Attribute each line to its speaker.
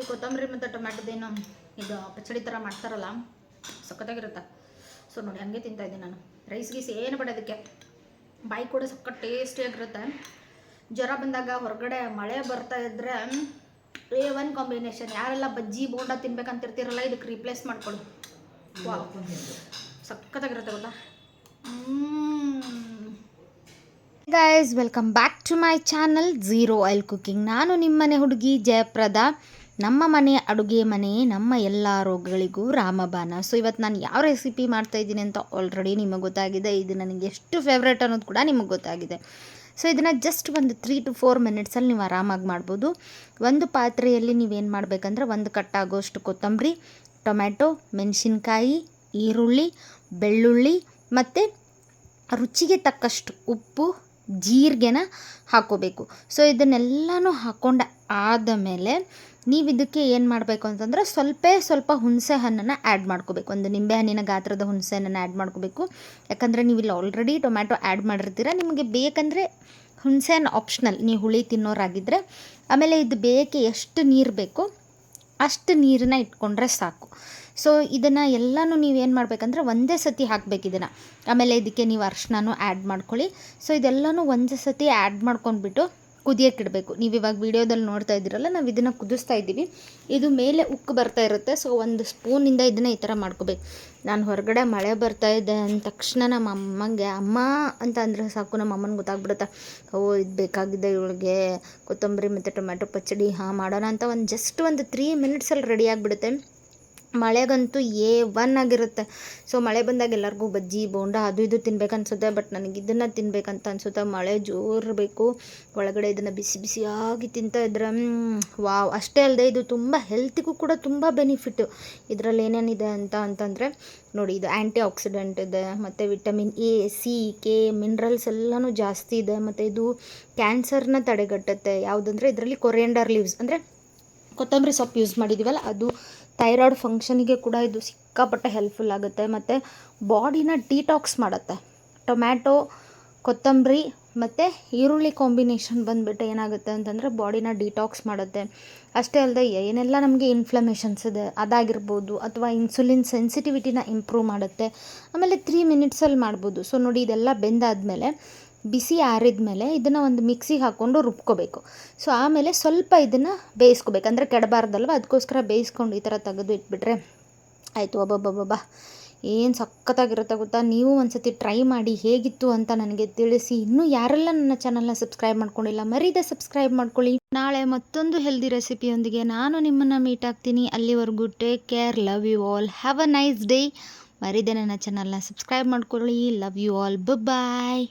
Speaker 1: ಈ ಕೊತ್ತಂಬರಿ ಮತ್ತು ಟೊಮ್ಯಾಟೊದೇನು ಇದು ಪಚಡಿ ಥರ ಮಾಡ್ತಾರಲ್ಲ, ಸಖತ್ತಾಗಿರುತ್ತೆ. ಸೊ ನೋಡಿ, ಹಂಗೆ ತಿಂತಾ ಇದ್ದೀನಿ ನಾನು. ರೈಸ್ ಗೀಸ್ ಏನು ಬೇಡ ಅದಕ್ಕೆ ಬಾಯಿ ಕೂಡ ಸಖತ್ ಟೇಸ್ಟಿಯಾಗಿರುತ್ತೆ ಜ್ವರ ಬಂದಾಗ ಹೊರಗಡೆ ಮಳೆ ಬರ್ತಾ ಇದ್ರೆ ಎ ಒನ್ ಕಾಂಬಿನೇಷನ್ ಯಾರೆಲ್ಲ ಬಜ್ಜಿ, ಬೋಂಡ ತಿನ್ಬೇಕಂತಿರ್ತೀರಲ್ಲ, ಇದಕ್ಕೆ ರೀಪ್ಲೇಸ್ ಮಾಡ್ಕೊಳ್ಳಿ ವಾವ್ ಸಖತ್ತಾಗಿರುತ್ತೆ ಗೊತ್ತಾ? Guys welcome back to my channel zero oil cooking ನಾನು ನಿಮ್ಮನೆ ಹುಡುಗಿ ಜಯಪ್ರದ. ನಮ್ಮ ಮನೆ ಅಡುಗೆ ಮನೆ ನಮ್ಮ ಎಲ್ಲ ರೋಗಗಳಿಗೂ ರಾಮಬಾಣ. ಸೊ ಇವತ್ತು ನಾನು ಯಾವ ರೆಸಿಪಿ ಮಾಡ್ತಾ ಇದ್ದೀನಿ ಅಂತ ಆಲ್ರೆಡಿ ನಿಮಗೆ ಗೊತ್ತಾಗಿದೆ. ಇದು ನನಗೆ ಎಷ್ಟು ಫೇವ್ರೇಟ್ ಅನ್ನೋದು ಕೂಡ ನಿಮಗೆ ಗೊತ್ತಾಗಿದೆ. ಸೊ ಇದನ್ನು ಜಸ್ಟ್ ಒಂದು ತ್ರೀ ಟು ಫೋರ್ ಮಿನಿಟ್ಸಲ್ಲಿ ನೀವು ಆರಾಮಾಗಿ ಮಾಡ್ಬೋದು. ಒಂದು ಪಾತ್ರೆಯಲ್ಲಿ ನೀವೇನು ಮಾಡಬೇಕಂದ್ರೆ ಒಂದು ಕಟ್ಟಾಗೋಷ್ಟು ಕೊತ್ತಂಬರಿ, ಟೊಮ್ಯಾಟೊ, ಮೆಣಸಿನ್ಕಾಯಿ, ಈರುಳ್ಳಿ, ಬೆಳ್ಳುಳ್ಳಿ ಮತ್ತು ರುಚಿಗೆ ತಕ್ಕಷ್ಟು ಉಪ್ಪು ಜೀರಿಗೆನ ಹಾಕೋಬೇಕು. ಸೊ ಇದನ್ನೆಲ್ಲನೂ ಹಾಕ್ಕೊಂಡು ಆದ ಮೇಲೆ ನೀವು ಇದಕ್ಕೆ ಏನು ಮಾಡಬೇಕು ಅಂತಂದ್ರೆ ಸ್ವಲ್ಪ ಸ್ವಲ್ಪ ಹುಣಸೆ ಹಣ್ಣನ್ನು ಆ್ಯಡ್ ಮಾಡ್ಕೋಬೇಕು. ಒಂದು ನಿಂಬೆ ಹಣ್ಣಿನ ಗಾತ್ರದ ಹುಣಸೆ ಹಣ್ಣನ್ನು ಆ್ಯಡ್ ಮಾಡ್ಕೋಬೇಕು. ಯಾಕಂದರೆ ನೀವು ಇಲ್ಲಿ ಆಲ್ರೆಡಿ ಟೊಮ್ಯಾಟೊ ಆ್ಯಡ್ ಮಾಡಿರ್ತೀರ. ನಿಮಗೆ ಬೇಕಂದರೆ ಹುಣಸೆ ಹಣ್ಣು ಆಪ್ಷನಲ್ ನೀವು ಹುಳಿ ತಿನ್ನೋರಾಗಿದ್ದರೆ ಆಮೇಲೆ ಇದು ಬೇಯಕ್ಕೆ ಎಷ್ಟು ನೀರು ಬೇಕೋ ಅಷ್ಟು ನೀರನ್ನ ಇಟ್ಕೊಂಡ್ರೆ ಸಾಕು. ಸೊ ಇದನ್ನು ಎಲ್ಲನೂ ನೀವೇನು ಮಾಡಬೇಕಂದ್ರೆ ಒಂದೇ ಸತಿ ಹಾಕ್ಬೇಕು ಇದನ್ನು. ಆಮೇಲೆ ಇದಕ್ಕೆ ನೀವು ಅರ್ಶಿನೂ ಆ್ಯಡ್ ಮಾಡ್ಕೊಳ್ಳಿ. ಸೊ ಇದೆಲ್ಲನೂ ಒಂದೇ ಸತಿ ಆ್ಯಡ್ ಮಾಡ್ಕೊಂಡ್ಬಿಟ್ಟು ಕುದಿಯೋಕೆ ಇಡಬೇಕು ನೀವು ಇವಾಗ ವಿಡಿಯೋದಲ್ಲಿ ನೋಡ್ತಾ ಇದ್ದೀರಲ್ಲ, ನಾವು ಇದನ್ನು ಕುದಿಸ್ತಾ ಇದ್ದೀವಿ. ಇದು ಮೇಲೆ ಉಕ್ಕು ಬರ್ತಾ ಇರುತ್ತೆ ಸೊ ಒಂದು ಸ್ಪೂನಿಂದ ಇದನ್ನು ಈ ಥರ ಮಾಡ್ಕೋಬೇಕು. ನಾನು ಹೊರಗಡೆ ಮಳೆ ಬರ್ತಾ ಇದೆ ಅಂದ ತಕ್ಷಣ ನಮ್ಮ ಅಮ್ಮಂಗೆ, ಅಮ್ಮ ಅಂತ ಅಂದರೆ ಸಾಕು, ನಮ್ಮ ಅಮ್ಮನ ಗೊತ್ತಾಗ್ಬಿಡುತ್ತೆ. ಓ, ಇದು ಬೇಕಾಗಿದೆ ಇವಳಿಗೆ, ಕೊತ್ತಂಬರಿ ಮತ್ತು ಟೊಮ್ಯಾಟೊ ಪಚ್ಚಡಿ, ಹಾಂ, ಮಾಡೋಣ ಅಂತ ಒಂದು ಜಸ್ಟ್ ಒಂದು ತ್ರೀ ಮಿನಿಟ್ಸಲ್ಲಿ ರೆಡಿ ಆಗಿಬಿಡುತ್ತೆ. ಮಳೆಗಂತೂ ಏ ಒನ್ ಆಗಿರುತ್ತೆ. ಸೊ ಮಳೆ ಬಂದಾಗ ಎಲ್ಲರಿಗೂ ಬಜ್ಜಿ, ಬೋಂಡ ಅದು ಇದು ತಿನ್ಬೇಕು ಅನ್ಸುತ್ತೆ ಬಟ್ ನನಗೆ ಇದನ್ನು ತಿನ್ಬೇಕಂತ ಅನ್ಸುತ್ತೆ. ಮಳೆ ಜೋರು ಬೇಕು ಒಳಗಡೆ ಇದನ್ನು ಬಿಸಿ ಬಿಸಿಯಾಗಿ ತಿಂತಾ ಇದ್ರೆ ವಾವ್. ಅಷ್ಟೇ ಅಲ್ಲದೆ ಇದು ತುಂಬ ಹೆಲ್ತಿಗೂ ಕೂಡ ತುಂಬ ಬೆನಿಫಿಟ್ಟು ಇದರಲ್ಲಿ ಏನೇನಿದೆ ಅಂತ ಅಂತಂದರೆ, ನೋಡಿ ಇದು ಆ್ಯಂಟಿ ಆಕ್ಸಿಡೆಂಟ್ ಇದೆ, ಮತ್ತು vitamin A C K minerals ಎಲ್ಲನೂ ಜಾಸ್ತಿ ಇದೆ. ಮತ್ತು ಇದು ಕ್ಯಾನ್ಸರ್ನ ತಡೆಗಟ್ಟುತ್ತೆ. ಯಾವುದಂದ್ರೆ ಇದರಲ್ಲಿ ಕೊರಿಯಂಡರ್ ಲೀವ್ಸ್ ಅಂದರೆ ಕೊತ್ತಂಬರಿ ಸೊಪ್ಪು ಯೂಸ್ ಮಾಡಿದ್ದೀವಲ್ಲ ಅದು ಥೈರಾಯ್ಡ್ ಫಂಕ್ಷನಿಗೆ ಕೂಡ ಇದು ಸಿಕ್ಕಾಪಟ್ಟೆ ಹೆಲ್ಪ್ಫುಲ್ ಆಗುತ್ತೆ. ಮತ್ತು ಬಾಡಿನ ಡಿಟಾಕ್ಸ್ ಮಾಡುತ್ತೆ. ಟೊಮ್ಯಾಟೊ, ಕೊತ್ತಂಬರಿ ಮತ್ತು ಈರುಳ್ಳಿ ಕಾಂಬಿನೇಷನ್ ಬಂದುಬಿಟ್ಟು ಏನಾಗುತ್ತೆ ಅಂತಂದರೆ ಬಾಡಿನ ಡಿಟಾಕ್ಸ್ ಮಾಡುತ್ತೆ. ಅಷ್ಟೇ ಅಲ್ಲದೆ ಏನೆಲ್ಲ ನಮಗೆ ಇನ್ಫ್ಲಮೇಷನ್ಸ್ ಇದೆ, ಅದಾಗಿರ್ಬೋದು ಅಥವಾ ಇನ್ಸುಲಿನ್ ಸೆನ್ಸಿಟಿವಿಟಿನ ಇಂಪ್ರೂವ್ ಮಾಡುತ್ತೆ. ಆಮೇಲೆ ತ್ರೀ ಮಿನಿಟ್ಸಲ್ಲಿ ಮಾಡ್ಬೋದು. ಸೊ ನೋಡಿ ಇದೆಲ್ಲ ಬೆಂದಾದಮೇಲೆ ಬಿಸಿ ಆರಿದ ಮೇಲೆ ಇದನ್ನು ಒಂದು ಮಿಕ್ಸಿಗೆ ಹಾಕ್ಕೊಂಡು ರುಬ್ಕೋಬೇಕು. ಸೊ ಆಮೇಲೆ ಸ್ವಲ್ಪ ಇದನ್ನು ಬೇಯಿಸ್ಕೋಬೇಕು. ಅಂದರೆ ಕೆಡಬಾರ್ದಲ್ವ? ಅದಕ್ಕೋಸ್ಕರ ಬೇಯಿಸ್ಕೊಂಡು ಈ ಥರ ತೆಗೆದು ಇಟ್ಬಿಟ್ರೆ ಆಯಿತು. ಒಬ್ಬೊಬ್ಬೊಬ್ಬ ಏನು ಸಖತ್ತಾಗಿರುತ್ತೆ ಗೊತ್ತಾ? ನೀವು ಒಂದು ಸತಿ ಟ್ರೈ ಮಾಡಿ ಹೇಗಿತ್ತು ಅಂತ ನನಗೆ ತಿಳಿಸಿ. ಇನ್ನೂ ಯಾರೆಲ್ಲ ನನ್ನ ಚಾನಲ್ನ ಸಬ್ಸ್ಕ್ರೈಬ್ ಮಾಡ್ಕೊಂಡಿಲ್ಲ, ಮರೀದೆ ಸಬ್ಸ್ಕ್ರೈಬ್ ಮಾಡ್ಕೊಳ್ಳಿ. ನಾಳೆ ಮತ್ತೊಂದು ಹೆಲ್ದಿ ರೆಸಿಪಿಯೊಂದಿಗೆ ನಾನು ನಿಮ್ಮನ್ನು ಮೀಟ್ ಆಗ್ತೀನಿ. ಅಲ್ಲಿವರೆಗೂ take care love you all have a nice day ಮರೀದೆ ನನ್ನ ಚಾನಲ್ನ ಸಬ್ಸ್ಕ್ರೈಬ್ ಮಾಡ್ಕೊಳ್ಳಿ. Love you all bye